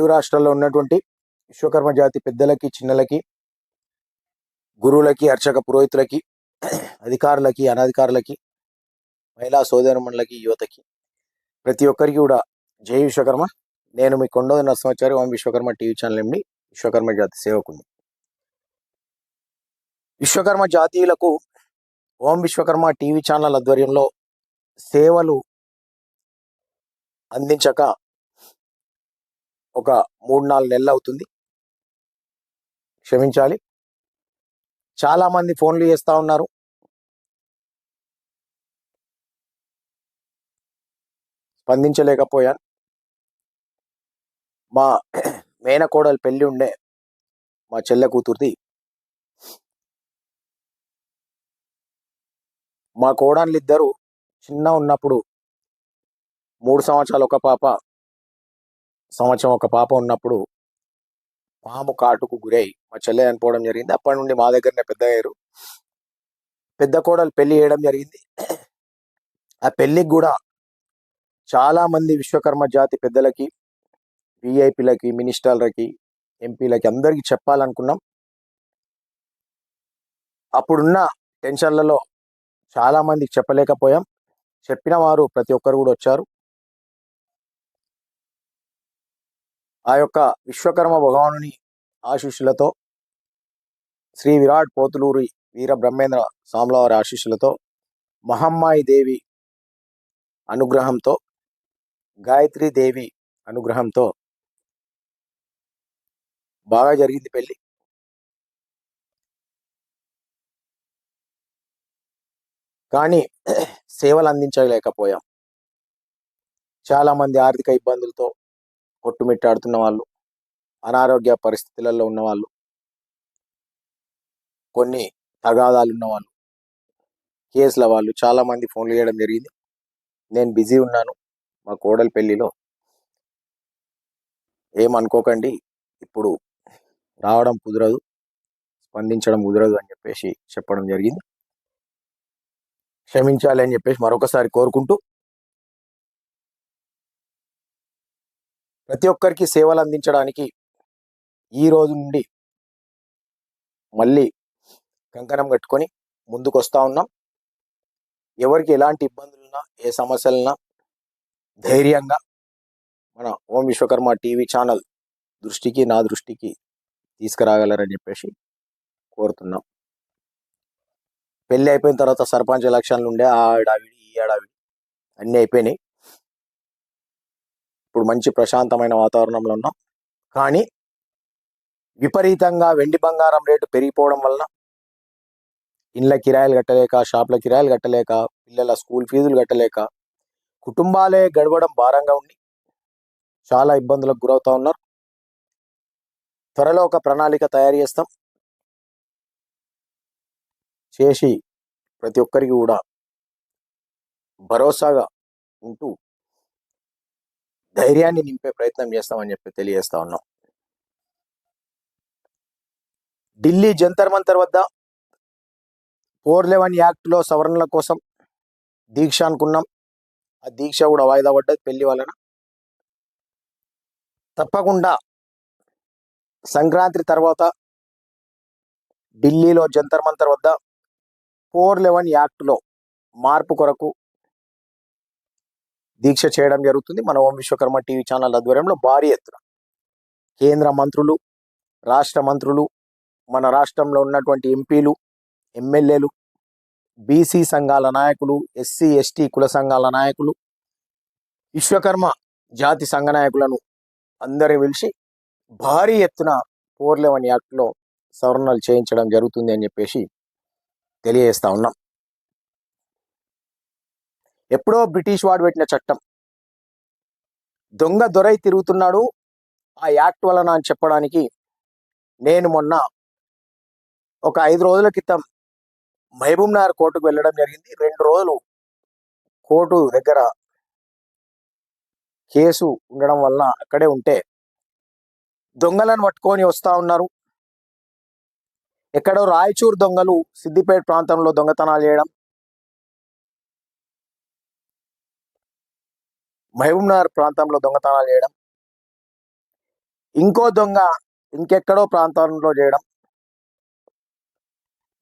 తెలుగు రాష్ట్రాల్లో ఉన్నటువంటి విశ్వకర్మ జాతి పెద్దలకి చిన్నలకి గురువులకి అర్చక పురోహితులకి అధికారులకి అనధికారులకి మహిళా సోదరమణులకి యువతకి ప్రతి ఒక్కరికి కూడా జై విశ్వకర్మ. నేను మీ Kondodi Narasimhachari Om Vishwakarma TV channel MD Vishwakarma జాతి సేవకుని. విశ్వకర్మ జాతీయులకు ఓం విశ్వకర్మ టీవీ ఛానల్ ఆధ్వర్యంలో సేవలు అందించక ఒక మూడు నాలుగు నెలలు అవుతుంది. క్షమించాలి. చాలా మంది ఫోన్లు చేస్తా ఉన్నారు. స్పందించలేకపోయాను. మా మేనకోడలు పెళ్ళి ఉండే మా చెల్లె కూతురుది మా కోడళ్ళు ఇద్దరు చిన్న ఉన్నప్పుడు మూడు సంవత్సరాలు ఒక పాప సంవత్సరం ఒక పాప ఉన్నప్పుడు పాము కాటుకు గురై మా చెల్లె చనిపోవడం జరిగింది. అప్పటి నుండి మా దగ్గరనే పెద్ద అయ్యారు. పెద్ద కోడలు పెళ్ళి చేయడం జరిగింది. ఆ పెళ్ళికి కూడా చాలా మంది విశ్వకర్మ జాతి పెద్దలకి విఐపీలకి మినిస్టర్లకి ఎంపీలకి అందరికీ చెప్పాలనుకున్నాం. అప్పుడున్న టెన్షన్లలో చాలామందికి చెప్పలేకపోయాం. చెప్పిన వారు ప్రతి ఒక్కరు కూడా వచ్చారు. ఆ యొక్క విశ్వకర్మ భగవానుని ఆశీస్సులతో శ్రీ విరాట్ పోతులూరి వీర బ్రహ్మేంద్ర స్వాములవారి ఆశీస్సులతో మహమ్మాయి దేవి అనుగ్రహంతో గాయత్రి దేవి అనుగ్రహంతో బాగా జరిగింది పెళ్ళి కానీ సేవలు అందించలేకపోయాం. చాలా మంది ఆర్థిక ఇబ్బందులతో కొట్టుమిట్టాడుతున్న వాళ్ళు అనారోగ్య పరిస్థితులలో ఉన్నవాళ్ళు కొన్ని తగాదాలు ఉన్నవాళ్ళు కేసుల వాళ్ళు చాలా మంది ఫోన్లు చేయడం జరిగింది. నేను బిజీ ఉన్నాను మా కోడలి పెళ్ళిలో. ఏమనుకోకండి ఇప్పుడు రావడం కుదరదు స్పందించడం కుదరదు అని చెప్పేసి చెప్పడం జరిగింది. క్షమించాలి అని చెప్పేసి మరొకసారి కోరుకుంటూ ప్రతి ఒక్కరికి సేవలు అందించడానికి ఈ రోజు నుండి మళ్ళీ కంకణం కట్టుకొని ముందుకు వస్తూ ఉన్నాం. ఎవరికి ఎలాంటి ఇబ్బందులున్నా ఏ సమస్యలున్నా ధైర్యంగా మన ఓం విశ్వకర్మ టీవీ ఛానల్ దృష్టికి నా దృష్టికి తీసుకురాగలరని చెప్పేసి కోరుతున్నాం. పెళ్ళి అయిపోయిన తర్వాత సర్పంచ్ ఎలక్షన్లు ఉండే ఆ ఏడావిడి ఈ ఏడావిడి అన్నీ అయిపోయినాయి. ఇప్పుడు మంచి ప్రశాంతమైన వాతావరణంలో ఉన్నాం. కానీ విపరీతంగా వెండి బంగారం రేటు పెరిగిపోవడం వలన ఇండ్ల కిరాయిలు కట్టలేక షాప్ల కిరాయిలు కట్టలేక పిల్లల స్కూల్ ఫీజులు కట్టలేక కుటుంబాలే గడవడం భారంగా ఉండి చాలా ఇబ్బందులకు గురవుతూ ఉన్నారు. త్వరలో ఒక ప్రణాళిక తయారు చేస్తాం. చేసి ప్రతి ఒక్కరికి కూడా భరోసాగా ఉంటూ ధైర్యాన్ని నింపే ప్రయత్నం చేస్తామని చెప్పి తెలియజేస్తా ఉన్నాం. ఢిల్లీ జంతర్ మంతర్ వద్ద ఫోర్ లెవెన్ యాక్ట్లో సవరణల కోసం దీక్ష అనుకున్నాం. ఆ దీక్ష కూడా వాయిదా పడ్డది పెళ్ళి వలన. తప్పకుండా సంక్రాంతి తర్వాత ఢిల్లీలో జంతర్ మంతర్ వద్ద ఫోర్ లెవెన్ యాక్ట్లో మార్పు కొరకు దీక్ష చేయడం జరుగుతుంది. మన ఓం విశ్వకర్మ టీవీ ఛానల్ ఆధ్వర్యంలో భారీ ఎత్తున. కేంద్ర మంత్రులు రాష్ట్ర మంత్రులు మన రాష్ట్రంలో ఉన్నటువంటి ఎంపీలు ఎమ్మెల్యేలు బీసీ సంఘాల నాయకులు ఎస్సీ ఎస్టీ కుల సంఘాల నాయకులు విశ్వకర్మ జాతి సంఘ నాయకులను అందరూ పిలిచి భారీ ఎత్తున ఫోర్ లెవెన్ యాక్ట్లో సవరణలు చేయించడం జరుగుతుంది అని చెప్పేసి తెలియజేస్తా ఉన్నాం. ఎప్పుడో బ్రిటిష్ వాడు పెట్టిన చట్టం. దొంగ దొరై తిరుగుతున్నాడు. ఆ యాక్ట్ వలన అని చెప్పడానికి నేను మొన్న ఒక ఐదు రోజుల క్రితం మహబూబ్ నగర్ కోర్టుకు వెళ్ళడం జరిగింది. రెండు రోజులు కోర్టు దగ్గర కేసు ఉండడం వలన అక్కడే ఉంటే దొంగలను పట్టుకొని వస్తా ఉన్నారు. ఎక్కడో రాయచూర్ దొంగలు సిద్దిపేట ప్రాంతంలో దొంగతనాలు చేయడం. మహబూబ్నగర్ ప్రాంతంలో దొంగతనాలు చేయడం ఇంకో దొంగ ఇంకెక్కడో ప్రాంతంలో చేయడం.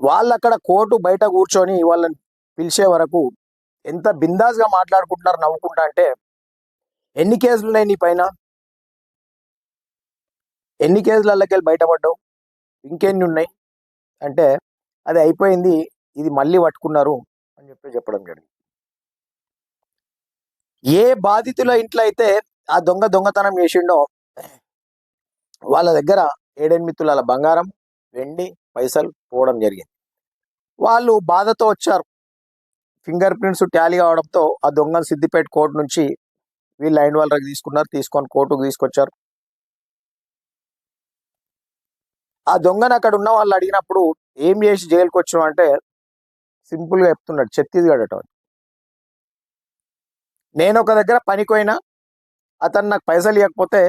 వాళ్ళు అక్కడ కోర్టు బయట కూర్చొని వాళ్ళని పిలిచే వరకు ఎంత బిందాస్గా మాట్లాడుకుంటున్నారు నవ్వుకుంటా అంటే ఎన్ని కేసులు ఉన్నాయి నీ పైన? ఎన్ని కేసులకి బయటపడ్డావు? ఇంకెన్ని ఉన్నాయి? అంటే అది అయిపోయింది ఇది మళ్ళీ పట్టుకున్నారు అని చెప్పి చెప్పడం జరిగింది. ఏ బాధితుల ఇంట్లో అయితే ఆ దొంగ దొంగతనం చేసిండో వాళ్ళ దగ్గర ఏడెనిమిది తులాల బంగారం వెండి పైసలు పోవడం జరిగింది. వాళ్ళు బాధతో వచ్చారు. ఫింగర్ ప్రింట్స్ ట్యాలీ అవడంతో ఆ దొంగను సిద్దిపేట కోర్టు నుంచి వీళ్ళు లైన్ వాళ్ళకి తీసుకున్నారు. తీసుకొని కోర్టుకు తీసుకొచ్చారు. ఆ దొంగను అక్కడ ఉన్న వాళ్ళు అడిగినప్పుడు ఏం చేసి జైలుకి వచ్చావు అంటే సింపుల్గా చెప్తున్నాడు. ఛత్తీస్గఢ్ అట నేను ఒక దగ్గర పనికోయినా అతను నాకు పైసలు ఇవ్వకపోతే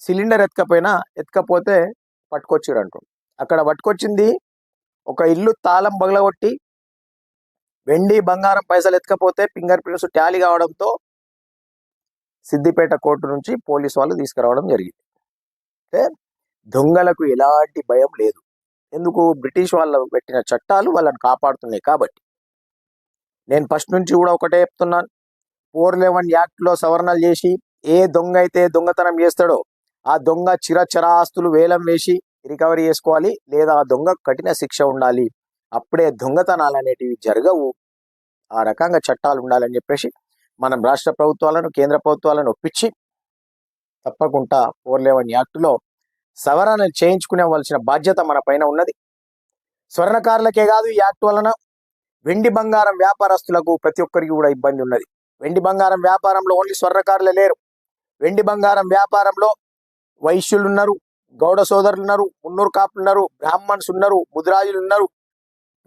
సిలిండర్ ఎత్తుకపోయినా ఎత్తుకపోతే పట్టుకొచ్చాడు అంటూ అక్కడ పట్టుకొచ్చింది ఒక ఇల్లు తాళం బగలగొట్టి వెండి బంగారం పైసలు ఎత్తుకపోతే ఫింగర్ ప్రింట్స్ టాలీ కావడంతో సిద్దిపేట కోర్టు నుంచి పోలీసు వాళ్ళు తీసుకురావడం జరిగింది. అంటే దొంగలకు ఎలాంటి భయం లేదు. ఎందుకు? బ్రిటిష్ వాళ్ళు పెట్టిన చట్టాలు వాళ్ళని కాపాడుతున్నాయి కాబట్టి. నేను ఫస్ట్ నుంచి కూడా ఒకటే చెప్తున్నాను. ఫోర్ లెవెన్ యాక్ట్లో సవరణలు చేసి ఏ దొంగ అయితే దొంగతనం చేస్తాడో ఆ దొంగ చిరచర ఆస్తులు వేలం వేసి రికవరీ చేసుకోవాలి లేదా ఆ దొంగ కఠిన శిక్ష ఉండాలి. అప్పుడే దొంగతనాలు అనేటివి జరగవు. ఆ రకంగా చట్టాలు ఉండాలని చెప్పేసి మనం రాష్ట్ర ప్రభుత్వాలను కేంద్ర ప్రభుత్వాలను ఒప్పించి తప్పకుండా ఫోర్ లెవెన్ యాక్ట్లో సవరణ చేయించుకునేవలసిన బాధ్యత మన పైన ఉన్నది. స్వర్ణకారులకే కాదు ఈ యాక్ట్ వలన వెండి బంగారం వ్యాపారస్తులకు ప్రతి ఒక్కరికి కూడా ఇబ్బంది ఉన్నది. వెండి బంగారం వ్యాపారంలో ఓన్లీ స్వర్ణకారులే లేరు. వెండి బంగారం వ్యాపారంలో వైశ్యులు ఉన్నారు గౌడ సోదరులు ఉన్నారు మున్నూరు కాపులు ఉన్నారు బ్రాహ్మణ్స్ ఉన్నారు ముద్రాజులు ఉన్నారు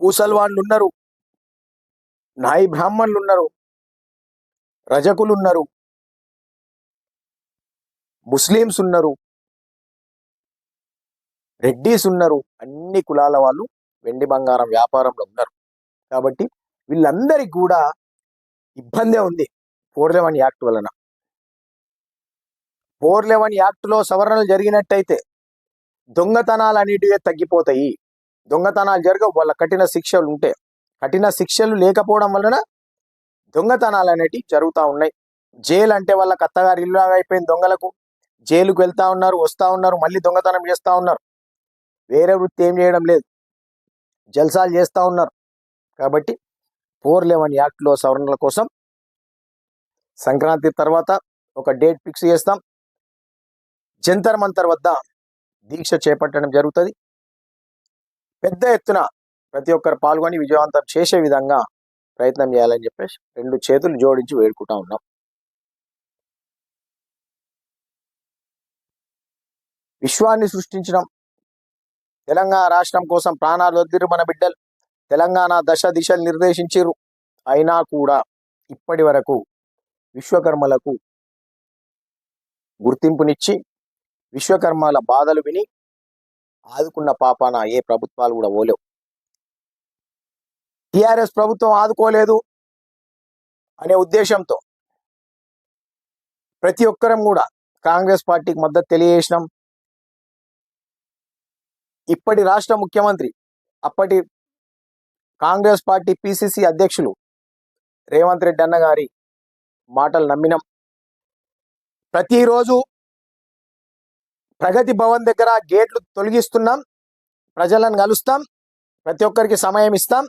పూసల్వాన్లు ఉన్నారు నాయి బ్రాహ్మణులు ఉన్నారు రజకులు ఉన్నారు ముస్లిమ్స్ ఉన్నారు రెడ్డీస్ ఉన్నారు అన్ని కులాల వాళ్ళు వెండి బంగారం వ్యాపారంలో ఉన్నారు. కాబట్టి వీళ్ళందరికీ కూడా ఇబ్బందే ఉంది. ఫోర్ లెవెన్ యాక్ట్ వలన. ఫోర్ లెవెన్ యాక్ట్లో సవరణలు జరిగినట్టయితే దొంగతనాలు అనేటివి తగ్గిపోతాయి. దొంగతనాలు జరగవు. వాళ్ళ కఠిన శిక్షలు ఉంటే. కఠిన శిక్షలు లేకపోవడం వలన దొంగతనాలు అనేటివి జరుగుతూ ఉన్నాయి. జైలు అంటే వాళ్ళకి అత్తగారు ఇల్లు అయిపోయింది దొంగలకు. జైలుకు వెళ్తా ఉన్నారు వస్తూ ఉన్నారు మళ్ళీ దొంగతనం చేస్తూ ఉన్నారు. వేరే వృత్తి ఏం చేయడం లేదు. జల్సాలు చేస్తూ ఉన్నారు. కాబట్టి ఫోర్ లెవెన్ యాక్ట్లో సవరణల కోసం సంక్రాంతి తర్వాత ఒక డేట్ ఫిక్స్ చేస్తాం. జంతర్ మంతర్ వద్ద దీక్ష చేపట్టడం జరుగుతుంది. పెద్ద ఎత్తున ప్రతి ఒక్కరు పాల్గొని విజయవంతం చేసే విధంగా ప్రయత్నం చేయాలని చెప్పేసి రెండు చేతులు జోడించి వేడుకుంటా ఉన్నాం. విశ్వాన్ని సృష్టించడం తెలంగాణ రాష్ట్రం కోసం ప్రాణాలు వదిలిరు మన బిడ్డలు. తెలంగాణ దశ దిశలు నిర్దేశించారు అయినా కూడా ఇప్పటి వరకు విశ్వకర్మలకు గుర్తింపునిచ్చి విశ్వకర్మల బాధలు విని ఆదుకున్న పాపాన ఏ ప్రభుత్వాలు కూడా ఓలేవు. టిఆర్ఎస్ ప్రభుత్వం ఆదుకోలేదు అనే ఉద్దేశంతో ప్రతి ఒక్కరం కూడా కాంగ్రెస్ పార్టీకి మద్దతు తెలియజేసినాం. ఇప్పటి రాష్ట్ర ముఖ్యమంత్రి అప్పటి కాంగ్రెస్ పార్టీ పిసిసి అధ్యక్షులు రేవంత్ రెడ్డి అన్న గారి మాటలు నమ్మినాం. ప్రతిరోజు ప్రగతి భవన్ దగ్గర గేట్లు తొలగిస్తున్నాం ప్రజలను కలుస్తాం ప్రతి ఒక్కరికి సమయం ఇస్తాం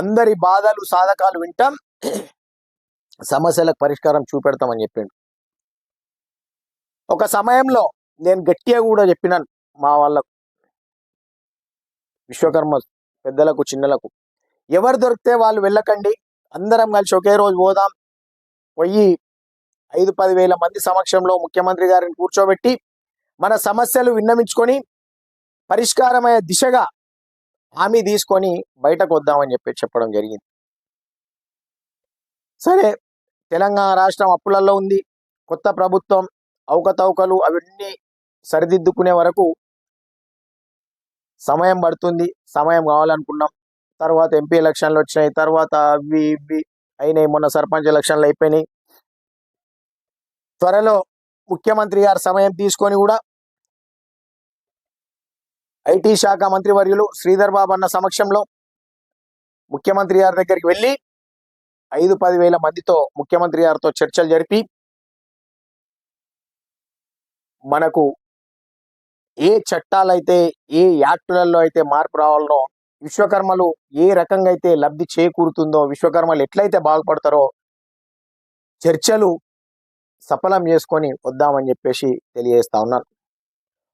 అందరి బాధలు సాధకాలు వింటాం సమస్యలకు పరిష్కారం చూపెడతామని చెప్పిండు. ఒక సమయంలో నేను గట్టిగా కూడా చెప్పినాను మా వాళ్ళకు విశ్వకర్మ పెద్దలకు చిన్నలకు. ఎవరు దొరికితే వాళ్ళు వెళ్ళకండి. అందరం కలిసి ఒకే రోజు పోదాం. పోయి ఐదు పది వేల మంది సమక్షంలో ముఖ్యమంత్రి గారిని కూర్చోబెట్టి మన సమస్యలు విన్నమించుకొని పరిష్కారమయ్యే దిశగా హామీ తీసుకొని బయటకు వద్దామని చెప్పి చెప్పడం జరిగింది. సరే తెలంగాణ రాష్ట్రం అప్పులలో ఉంది. కొత్త ప్రభుత్వం అవకతవకలు అవన్నీ సరిదిద్దుకునే వరకు సమయం పడుతుంది. సమయం కావాలనుకున్నాం. తర్వాత ఎంపీ ఎలక్షన్లు వచ్చినాయి. తర్వాత అవి ఇవి అయినాయి. మొన్న సర్పంచ్ ఎలక్షన్లు అయిపోయినాయి. త్వరలో ముఖ్యమంత్రి గారు సమయం తీసుకొని కూడా ఐటీ శాఖ మంత్రివర్యులు శ్రీధర్ బాబు అన్న సమక్షంలో ముఖ్యమంత్రి గారి దగ్గరికి వెళ్ళి ఐదు పది వేల మందితో ముఖ్యమంత్రి గారితో చర్చలు జరిపి మనకు ఏ చట్టాలైతే ఏ యాక్టులలో అయితే మార్పు రావాలనో విశ్వకర్మలు ఏ రకంగా అయితే లబ్ధి చేకూరుతుందో విశ్వకర్మలు ఎట్లయితే బాగుపడతారో చర్చలు సఫలం చేసుకొని వద్దామని చెప్పేసి తెలియజేస్తా ఉన్నాను.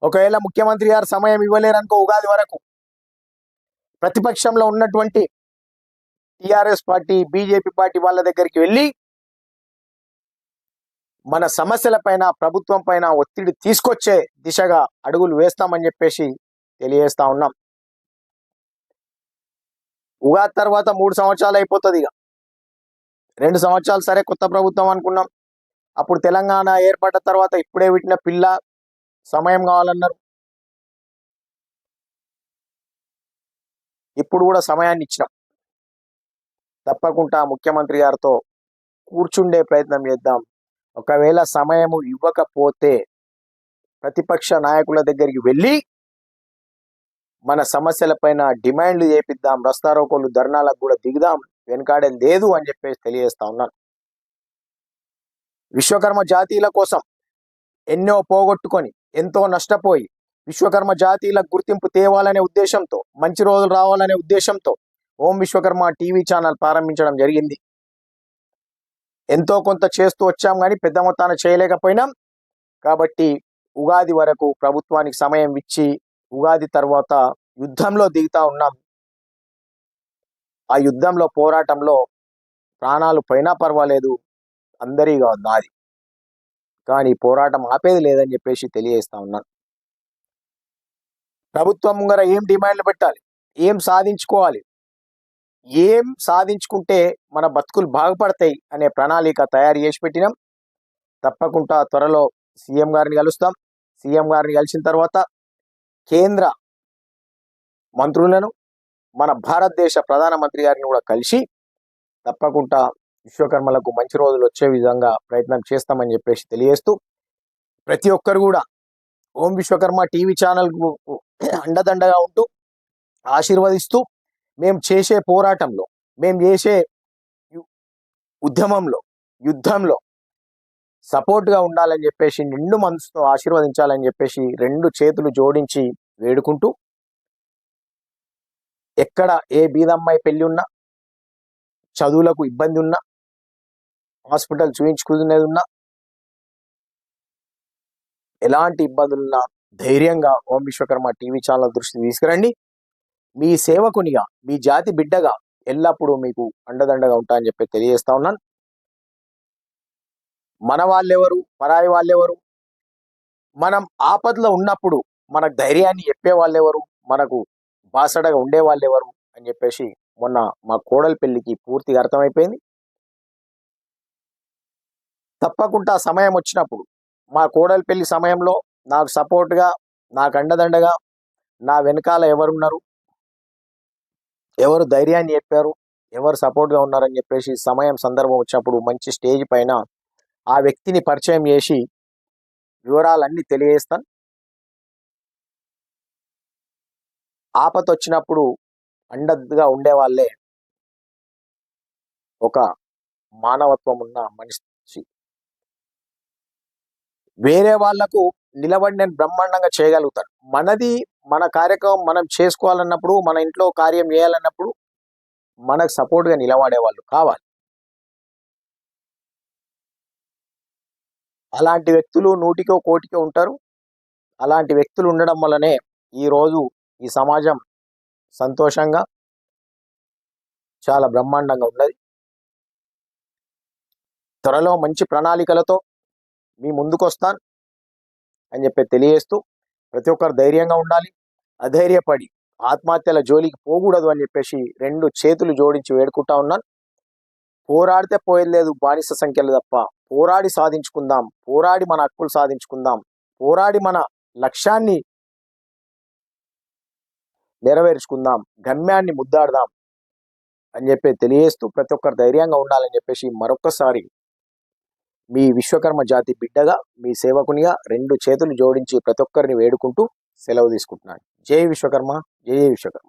ఒకవేళ ముఖ్యమంత్రి గారు సమయం ఇవ్వలేరనుకో ఉగాది వరకు ప్రతిపక్షంలో ఉన్నటువంటి టిఆర్ఎస్ పార్టీ బీజేపీ పార్టీ వాళ్ళ దగ్గరికి వెళ్ళి మన సమస్యల పైన ప్రభుత్వం పైన ఒత్తిడి తీసుకొచ్చే దిశగా అడుగులు వేస్తామని చెప్పేసి తెలియజేస్తా ఉన్నాం. ఉగాది తర్వాత మూడు సంవత్సరాలు అయిపోతుంది ఇక. రెండు సంవత్సరాలు సరే కొత్త ప్రభుత్వం అనుకున్నాం. అప్పుడు తెలంగాణ ఏర్పడ్డ తర్వాత ఇప్పుడే విట్టిన పిల్ల సమయం కావాలన్నారు. ఇప్పుడు కూడా సమయాన్ని ఇచ్చినాం. తప్పకుండా ముఖ్యమంత్రి గారితో కూర్చుండే ప్రయత్నం చేద్దాం. ఒకవేళ సమయము ఇవ్వకపోతే ప్రతిపక్ష నాయకుల దగ్గరికి వెళ్ళి మన సమస్యలపైన డిమాండ్లు చేపిద్దాం రస్తారోకోలు ధర్నాలకు కూడా దిగుదాం వెనకాడే లేదు అని చెప్పేసి తెలియజేస్తా ఉన్నాను. విశ్వకర్మ జాతీయుల కోసం ఎన్నో పోగొట్టుకొని ఎంతో నష్టపోయి విశ్వకర్మ జాతీయులకు గుర్తింపు తేవాలనే ఉద్దేశంతో మంచి రోజులు రావాలనే ఉద్దేశంతో ఓం విశ్వకర్మ టీవీ ఛానల్ ప్రారంభించడం జరిగింది. ఎంతో కొంత చేస్తూ వచ్చాం కానీ పెద్ద మొత్తాన చేయలేకపోయినాం. కాబట్టి ఉగాది వరకు ప్రభుత్వానికి సమయం ఇచ్చి ఉగాది తర్వాత యుద్ధంలో దిగుతా ఉన్నాం. ఆ యుద్ధంలో పోరాటంలో ప్రాణాలు పైనా పర్వాలేదు. అందరిగా నాది. కానీ పోరాటం ఆపేది లేదని చెప్పేసి తెలియజేస్తా ఉన్నాను ప్రభుత్వం ముంగర ఏం డిమాండ్లు పెట్టాలి? ఏం సాధించుకోవాలి? ఏం సాధించుకుంటే మన బతుకులు బాగుపడతాయి అనే ప్రణాళిక తయారు చేసి పెట్టినాం. తప్పకుండా త్వరలో సీఎం గారిని కలుస్తాం. సీఎం గారిని కలిసిన తర్వాత కేంద్ర మంత్రులను మన భారతదేశ ప్రధానమంత్రి గారిని కూడా కలిసి తప్పకుండా విశ్వకర్మలకు మంచి రోజులు వచ్చే విధంగా ప్రయత్నం చేస్తామని చెప్పేసి తెలియజేస్తూ ప్రతి ఒక్కరు కూడా ఓం విశ్వకర్మ టీవీ ఛానల్కు అండదండగా ఉంటూ ఆశీర్వదిస్తూ మేము చేసే పోరాటంలో మేము చేసే ఉద్యమంలో యుద్ధంలో సపోర్ట్గా ఉండాలని చెప్పేసి నిండు మనసుతో ఆశీర్వదించాలని చెప్పేసి రెండు చేతులు జోడించి వేడుకుంటూ ఎక్కడ ఏ బీదమ్మాయి పెళ్ళి ఉన్నా చదువులకు ఇబ్బంది ఉన్నా హాస్పిటల్ చూయించుకునేది ఉన్నా ఎలాంటి ఇబ్బందులున్నా ధైర్యంగా ఓం విశ్వకర్మ టీవీ ఛానల్ దృష్టి తీసుకురండి. మీ సేవకునిగా మీ జాతి బిడ్డగా ఎల్లప్పుడూ మీకు అండదండగా ఉంటా అని చెప్పి తెలియజేస్తా ఉన్నాను. మన వాళ్ళెవరు? పరాయి వాళ్ళెవరు? మనం ఆపదలో ఉన్నప్పుడు మనకు ధైర్యాన్ని చెప్పే వాళ్ళెవరు? మనకు బాసడగా ఉండే వాళ్ళెవరు? అని చెప్పేసి మొన్న మా కోడలి పెళ్ళికి పూర్తిగా అర్థమైపోయింది. తప్పకుండా సమయం వచ్చినప్పుడు మా కోడలి పెళ్ళి సమయంలో నాకు సపోర్ట్గా నాకు అండదండగా నా వెనకాల ఎవరున్నారు? ఎవరు ధైర్యాన్ని చెప్పారు? ఎవరు సపోర్ట్గా ఉన్నారని చెప్పేసి సమయం సందర్భం వచ్చినప్పుడు మంచి స్టేజ్ పైన ఆ వ్యక్తిని పరిచయం చేసి వివరాలన్నీ తెలియజేస్తాను. ఆపతొచ్చినప్పుడు అండద్దుగా అండగా ఉండే వాళ్ళే ఒక మానవత్వం ఉన్న మనిషి. వేరే వాళ్ళకు నిలబడి నేను బ్రహ్మాండంగా చేయగలుగుతాను. మనది మన కార్యక్రమం మనం చేసుకోవాలన్నప్పుడు మన ఇంట్లో కార్యం చేయాలన్నప్పుడు మనకు సపోర్ట్గా నిలబడే వాళ్ళు కావాలి. అలాంటి వ్యక్తులు నూటికో కోటికో ఉంటారు. అలాంటి వ్యక్తులు ఉండడం వల్లనే ఈరోజు ఈ సమాజం సంతోషంగా చాలా బ్రహ్మాండంగా ఉన్నది. త్వరలో మంచి ప్రణాళికలతో మీ ముందుకొస్తాను అని చెప్పి తెలియజేస్తూ ప్రతి ఒక్కరు ధైర్యంగా ఉండాలి అధైర్యపడి ఆత్మహత్యల జోలికి పోకూడదు అని చెప్పేసి రెండు చేతులు జోడించి వేడుకుంటా ఉన్నాను. పోరాడితే పోయేది లేదు బానిస సంఖ్యలు తప్ప. పోరాడి సాధించుకుందాం పోరాడి మన హక్కులు సాధించుకుందాం పోరాడి మన లక్ష్యాన్ని నెరవేర్చుకుందాం గమ్యాన్ని ముద్దాడదాం అని చెప్పి తెలియజేస్తూ ప్రతి ఒక్కరు ధైర్యంగా ఉండాలని చెప్పేసి మరొక్కసారి మీ విశ్వకర్మ జాతి బిడ్డగా మీ సేవకునిగా రెండు చేతులు జోడించి ప్రతి ఒక్కరిని వేడుకుంటూ సెలవు తీసుకుంటున్నాను. జై విశ్వకర్మ జై విశ్వకర్మ.